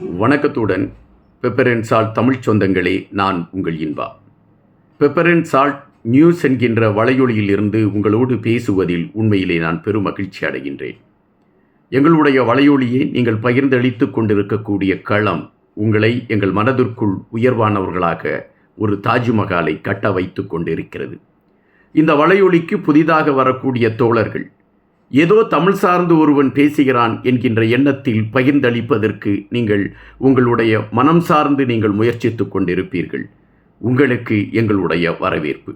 வணக்கத்துடன் pepper and salt Tamil சொந்தங்களே நான் உங்கள் Inba. Pepper and salt news என்கின்ற வலையொலியில் இருந்து உங்களோடு பேசுவதில் உண்மையிலே நான் பெரும் மகிழ்ச்சி அடைகின்றேன். எங்களுடைய வலையொலியை நீங்கள் பகிர்ந்தளித்து கொண்டிருக்கக்கூடிய களம் உங்களை எங்கள் மனதிற்குள் உயர்வானவர்களாக ஒரு தாஜ்மஹாலை கட்ட வைத்து கொண்டிருக்கிறது. இந்த வலையொலிக்கு புதிதாக வரக்கூடிய தோழர்கள் ஏதோ தமிழ் சார்ந்து ஒருவன் பேசுகிறான் என்கின்ற எண்ணத்தில் பகிர்ந்தளிப்பதற்கு நீங்கள் உங்களுடைய மனம் சார்ந்து நீங்கள் முயற்சித்து கொண்டிருப்பீர்கள். உங்களுக்கு எங்களுடைய வரவேற்பு.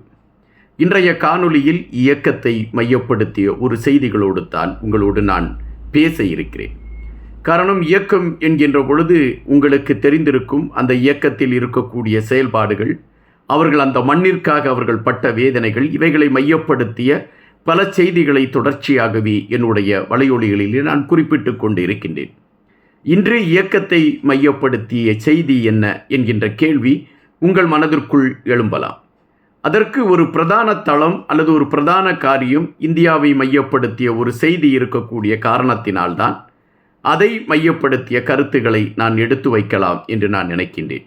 இன்றைய காணொளியில் இயக்கத்தை மையப்படுத்திய ஒரு செய்திகளோடு தான் உங்களோடு நான் பேச இருக்கிறேன். காரணம் இயக்கம் என்கின்ற பொழுது உங்களுக்கு தெரிந்திருக்கும் அந்த இயக்கத்தில் இருக்கக்கூடிய செயல்பாடுகள் அவர்கள் அந்த மண்ணிற்காக அவர்கள் பட்ட வேதனைகள் இவைகளை மையப்படுத்திய பல செய்திகளை தொடர்ச்சியாகவே என்னுடைய வலையொலிகளிலே நான் குறிப்பிட்டு கொண்டு இருக்கின்றேன் இன்று இயக்கத்தை மையப்படுத்திய செய்தி என்ன என்கின்ற கேள்வி உங்கள் மனதிற்குள் எழும்பலாம். அதற்கு ஒரு பிரதான தளம் அல்லது ஒரு பிரதான காரியம் இந்தியாவை மையப்படுத்திய ஒரு செய்தி இருக்கக்கூடிய காரணத்தினால்தான் அதை மையப்படுத்திய கருத்துக்களை நான் எடுத்து வைக்கலாம் என்று நான் நினைக்கின்றேன்.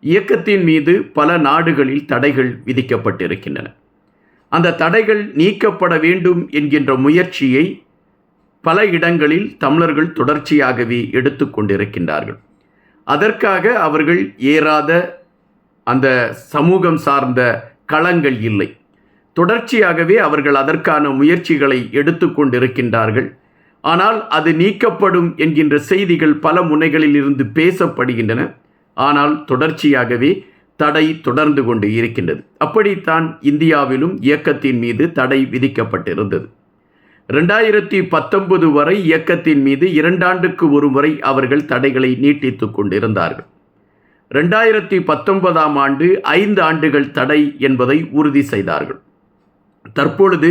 இயக்கத்தின் மீது பல நாடுகளில் தடைகள் விதிக்கப்பட்டிருக்கின்றன. அந்த தடைகள் நீக்கப்பட வேண்டும் என்கின்ற முயற்சியை பல இடங்களில் தமிழர்கள் தொடர்ச்சியாகவே எடுத்து கொண்டிருக்கின்றார்கள். அதற்காக அவர்கள் ஏறாத அந்த சமூகம் சார்ந்த களங்கள் இல்லை. தொடர்ச்சியாகவே அவர்கள் அதற்கான முயற்சிகளை எடுத்து கொண்டிருக்கின்றார்கள். ஆனால் அது நீக்கப்படும் என்கின்ற செய்திகள் பல முனைகளில் இருந்து பேசப்படுகின்றன. ஆனால் தொடர்ச்சியாகவே தடை தொடர்ந்து கொண்டு இருக்கின்றது. அப்படித்தான் இந்தியாவிலும் இயக்கத்தின் மீது தடை விதிக்கப்பட்டிருந்தது. ரெண்டாயிரத்தி பத்தொன்பது வரை இயக்கத்தின் மீது இரண்டாண்டுக்கு ஒரு முறை அவர்கள் தடைகளை நீட்டித்து கொண்டிருந்தார்கள். ரெண்டாயிரத்தி பத்தொன்பதாம் ஆண்டு ஐந்து ஆண்டுகள் தடை என்பதை உறுதி செய்தார்கள். தற்பொழுது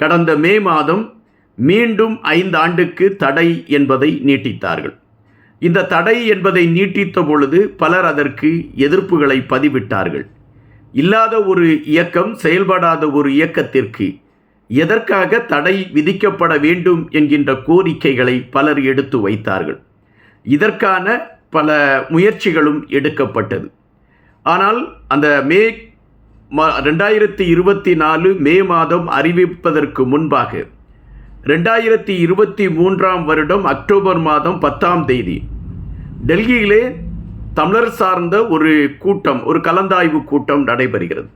கடந்த மே மாதம் மீண்டும் ஐந்து ஆண்டுக்கு தடை என்பதை நீட்டித்தார்கள். இந்த தடை என்பதை நீட்டித்த பொழுது பலர் அதற்கு எதிர்ப்புகளை பதிவிட்டார்கள். இல்லாத ஒரு இயக்கம் செயல்படாத ஒரு இயக்கத்திற்கு எதற்காக தடை விதிக்கப்பட வேண்டும் என்கின்ற கோரிக்கைகளை பலர் எடுத்து வைத்தார்கள். இதற்கான பல முயற்சிகளும் எடுக்கப்பட்டது. ஆனால் அந்த மே ரெண்டாயிரத்தி இருபத்தி நாலு மே மாதம் அறிவிப்பதற்கு முன்பாக ரெண்டாயிரத்தி இருபத்தி மூன்றாம் வருடம் அக்டோபர் மாதம் பத்தாம் தேதி. டெல்லியிலே தமிழர் சார்ந்த ஒரு கூட்டம் ஒரு கலந்தாய்வு கூட்டம் நடைபெறுகிறது.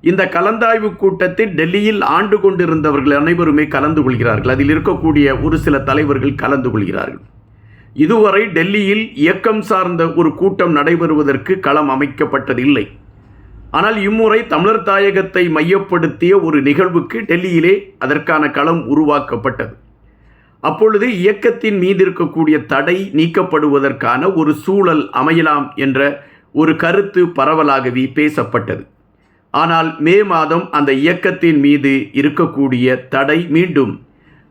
இந்த கலந்தாய்வு கூட்டத்தில் டெல்லியில் ஆண்டு கொண்டிருந்தவர்கள் அனைவருமே கலந்து கொள்கிறார்கள். அதில் இருக்கக்கூடிய ஒரு சில தலைவர்கள் கலந்து கொள்கிறார்கள். இதுவரை டெல்லியில் இயக்கம் சார்ந்த ஒரு கூட்டம் நடைபெறுவதற்கு களம் அமைக்கப்பட்டதில்லை. ஆனால் இம்முறை தமிழர் தாயகத்தை மையப்படுத்திய ஒரு நிகழ்வுக்கு டெல்லியிலே அதற்கான களம் உருவாக்கப்பட்டது. அப்பொழுது இயக்கத்தின் மீது இருக்கக்கூடிய தடை நீக்கப்படுவதற்கான ஒரு சூழல் அமையலாம் என்ற ஒரு கருத்து பரவலாகவே பேசப்பட்டது. ஆனால் மே மாதம் அந்த இயக்கத்தின் மீது இருக்கக்கூடிய தடை மீண்டும்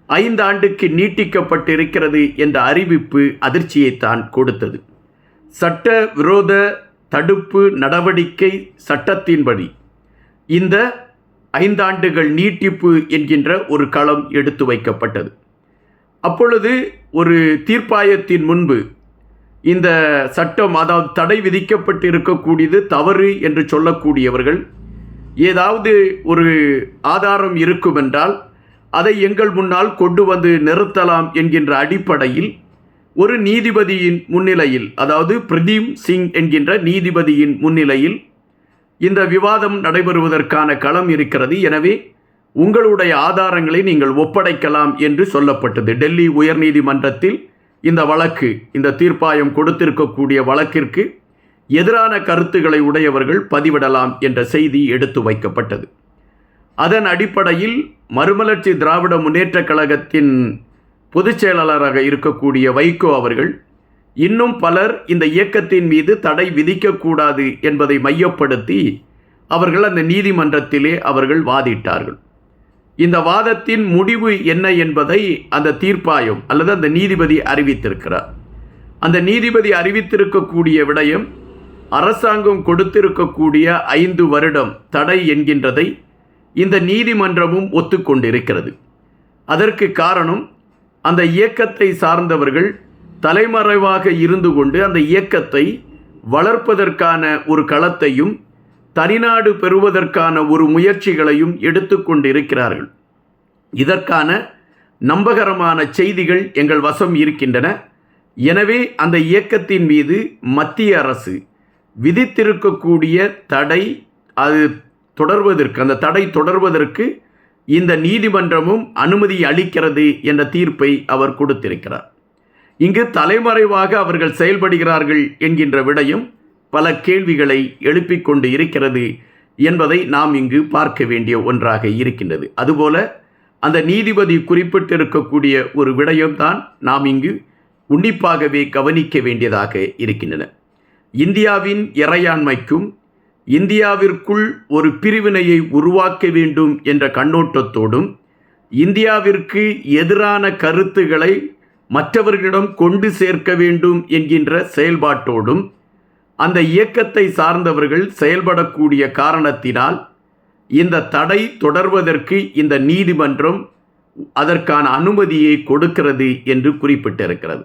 ஐந்தாண்டுக்கு நீட்டிக்கப்பட்டிருக்கிறது என்ற அறிவிப்பு அதிர்ச்சியைத்தான் கொடுத்தது. சட்ட விரோத தடுப்பு நடவடிக்கை சட்டத்தின்படி இந்த ஐந்தாண்டுகள் நீட்டிப்பு என்கின்ற ஒரு களம் எடுத்து வைக்கப்பட்டது. அப்பொழுது ஒரு தீர்ப்பாயத்தின் முன்பு இந்த சட்டம் அதாவது தடை விதிக்கப்பட்டு இருக்கக்கூடியது தவறு என்று சொல்லக்கூடியவர்கள் ஏதாவது ஒரு ஆதாரம் இருக்குமென்றால் அதை எங்கள் முன்னால் கொண்டு வந்து நிறுத்தலாம் என்கின்ற அடிப்படையில் ஒரு நீதிபதியின் முன்னிலையில் அதாவது பிரதீம் சிங் என்கின்ற நீதிபதியின் முன்னிலையில் இந்த விவாதம் நடைபெறுவதற்கான களம் இருக்கிறது. எனவே உங்களுடைய ஆதாரங்களை நீங்கள் ஒப்படைக்கலாம் என்று சொல்லப்பட்டது. டெல்லி உயர்நீதிமன்றத்தில் இந்த வழக்கு இந்த தீர்ப்பாயம் கொடுத்திருக்கக்கூடிய வழக்கிற்கு எதிரான கருத்துக்களை உடையவர்கள் பதிவிடலாம் என்ற செய்தி எடுத்து வைக்கப்பட்டது. அதன் அடிப்படையில் மறுமலர்ச்சி திராவிட முன்னேற்றக் கழகத்தின் பொதுச் செயலாளராக இருக்கக்கூடிய வைகோ அவர்கள் இன்னும் பலர் இந்த இயக்கத்தின் மீது தடை விதிக்கக்கூடாது என்பதை மையப்படுத்தி அவர்கள் அந்த நீதிமன்றத்திலே அவர்கள் வாதிட்டார்கள். இந்த வாதத்தின் முடிவு என்ன என்பதை அந்த தீர்ப்பாயம் அல்லது அந்த நீதிபதி அறிவித்திருக்கிறார். அந்த நீதிபதி அறிவித்திருக்கக்கூடிய விடயம் அரசாங்கம் கொடுத்திருக்கக்கூடிய ஐந்து வருடம் தடை என்கின்றதை இந்த நீதிமன்றமும் ஒத்துக்கொண்டிருக்கிறது. அதற்கு காரணம் அந்த இயக்கத்தை சார்ந்தவர்கள் தலைமறைவாக இருந்து கொண்டு அந்த இயக்கத்தை வளர்ப்பதற்கான ஒரு களத்தையும் தனிநாடு பெறுவதற்கான ஒரு முயற்சிகளையும் எடுத்துக்கொண்டிருக்கிறார்கள் இதற்கான நம்பகரமான செய்திகள் எங்கள் வசம் இருக்கின்றன. எனவே அந்த இயக்கத்தின் மீது மத்திய அரசு விதித்திருக்கக்கூடிய தடை அது தொடர்வதற்கு அந்த தடை தொடர்வதற்கு இந்த நீதிமன்றமும் அனுமதி அளிக்கிறது என்ற தீர்ப்பை அவர் கொடுத்திருக்கிறார். இங்கு தலைமறைவாக அவர்கள் செயல்படுகிறார்கள் என்கின்ற விடயம் பல கேள்விகளை எழுப்பிக் கொண்டு இருக்கிறது என்பதை நாம் இங்கு பார்க்க வேண்டிய ஒன்றாக இருக்கின்றது. அதுபோல அந்த நீதிபதி குறிப்பிட்டிருக்கக்கூடிய ஒரு விடயம்தான் நாம் இங்கு உன்னிப்பாகவே கவனிக்க வேண்டியதாக இருக்கின்றன. இந்தியாவின் இறையாண்மைக்கும் இந்தியாவிற்குள் ஒரு பிரிவினையை உருவாக்க வேண்டும் என்ற கண்ணோட்டத்தோடும் இந்தியாவிற்கு எதிரான கருத்துக்களை மற்றவர்களிடம் கொண்டு சேர்க்க வேண்டும் என்கின்ற செயல்பாட்டோடும் அந்த இயக்கத்தை சார்ந்தவர்கள் செயல்படக்கூடிய காரணத்தினால் இந்த தடை தொடர்வதற்கு இந்த நீதிமன்றம் அதற்கான அனுமதியை கொடுக்கிறது என்று குறிப்பிட்டிருக்கிறது.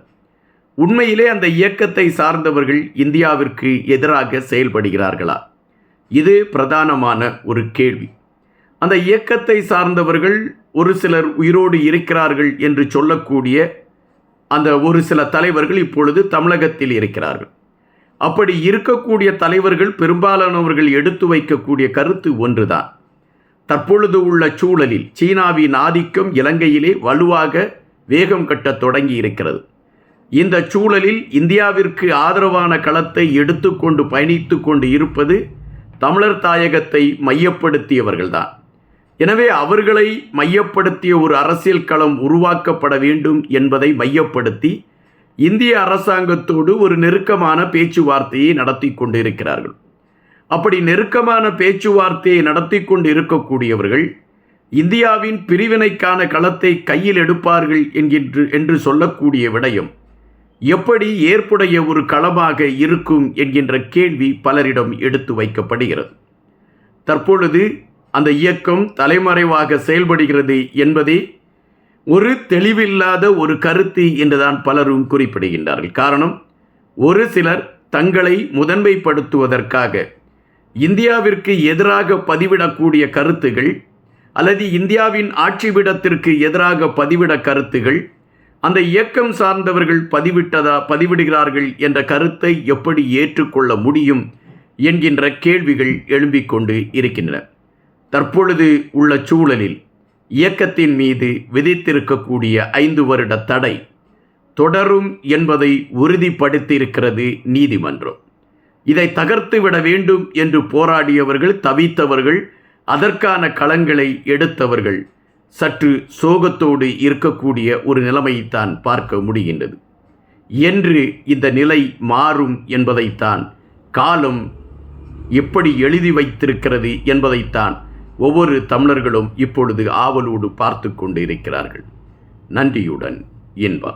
உண்மையிலே அந்த இயக்கத்தை சார்ந்தவர்கள் இந்தியாவிற்கு எதிராக செயல்படுகிறார்களா? இது பிரதானமான ஒரு கேள்வி. அந்த இயக்கத்தை சார்ந்தவர்கள் ஒரு சிலர் உயிரோடு இருக்கிறார்கள் என்று சொல்லக்கூடிய அந்த ஒரு சில தலைவர்கள் இப்பொழுது தமிழகத்தில் இருக்கிறார்கள். அப்படி இருக்கக்கூடிய தலைவர்கள் பெரும்பாலானவர்கள் எடுத்து வைக்கக்கூடிய கருத்து ஒன்றுதான். தற்பொழுது உள்ள சூழலில் சீனாவின் ஆதிக்கம் இலங்கையிலே வலுவாக வேகம் கட்டத் தொடங்கி இருக்கிறது. இந்த சூழலில் இந்தியாவிற்கு ஆதரவான களத்தை எடுத்துக்கொண்டு பயணித்து கொண்டு இருப்பது தமிழர் தாயகத்தை மையப்படுத்தியவர்கள்தான். எனவே அவர்களை மையப்படுத்திய ஒரு அரசியல் களம் உருவாக்கப்பட வேண்டும் என்பதை மையப்படுத்தி இந்திய அரசாங்கத்தோடு ஒரு நெருக்கமான பேச்சுவார்த்தையை நடத்தி கொண்டிருக்கிறார்கள். அப்படி நெருக்கமான பேச்சுவார்த்தையை நடத்தி கொண்டு இருக்கக்கூடியவர்கள் இந்தியாவின் பிரிவினைக்கான களத்தை கையில் எடுப்பார்கள் என்கின்ற என்று சொல்லக்கூடிய விடயம் எப்படி ஏற்புடைய ஒரு களமாக இருக்கும் என்கின்ற கேள்வி பலரிடம் எடுத்து வைக்கப்படுகிறது. தற்பொழுது அந்த இயக்கம் தலைமறைவாக செயல்படுகிறது என்பதே ஒரு தெளிவில்லாத ஒரு கருத்து என்றுதான் பலரும் குறிப்பிடுகின்றார்கள். காரணம் ஒரு சிலர் தங்களை முதன்மைப்படுத்துவதற்காக இந்தியாவிற்கு எதிராக பதிவிடக்கூடிய கருத்துகள் அல்லது இந்தியாவின் ஆட்சிபிடத்திற்கு எதிராக பதிவிட கருத்துகள் அந்த இயக்கம் சார்ந்தவர்கள் பதிவிட்டதா பதிவிடுகிறார்கள் என்ற கருத்தை எப்படி ஏற்றுக்கொள்ள முடியும் என்கின்ற கேள்விகள் எழும்பிக் கொண்டு இருக்கின்றன. தற்பொழுது உள்ள சூழலில் இயக்கத்தின் மீது விதித்திருக்கக்கூடிய ஐந்து வருட தடை தொடரும் என்பதை உறுதிப்படுத்தியிருக்கிறது நீதிமன்றம். இதை தகர்த்து விட வேண்டும் என்று போராடியவர்கள் தவித்தவர்கள் அதற்கான களங்களை எடுத்தவர்கள் சற்று சோகத்தோடு இருக்கக்கூடிய ஒரு நிலைமையைத்தான் பார்க்க முடிகின்றது. என்று இந்த நிலை மாறும் என்பதைத்தான் காலம் எப்படி எழுதி வைத்திருக்கிறது என்பதைத்தான் ஒவ்வொரு தமிழர்களும் இப்பொழுது ஆவலோடு பார்த்து கொண்டு இருக்கிறார்கள் நன்றியுடன் இன்பா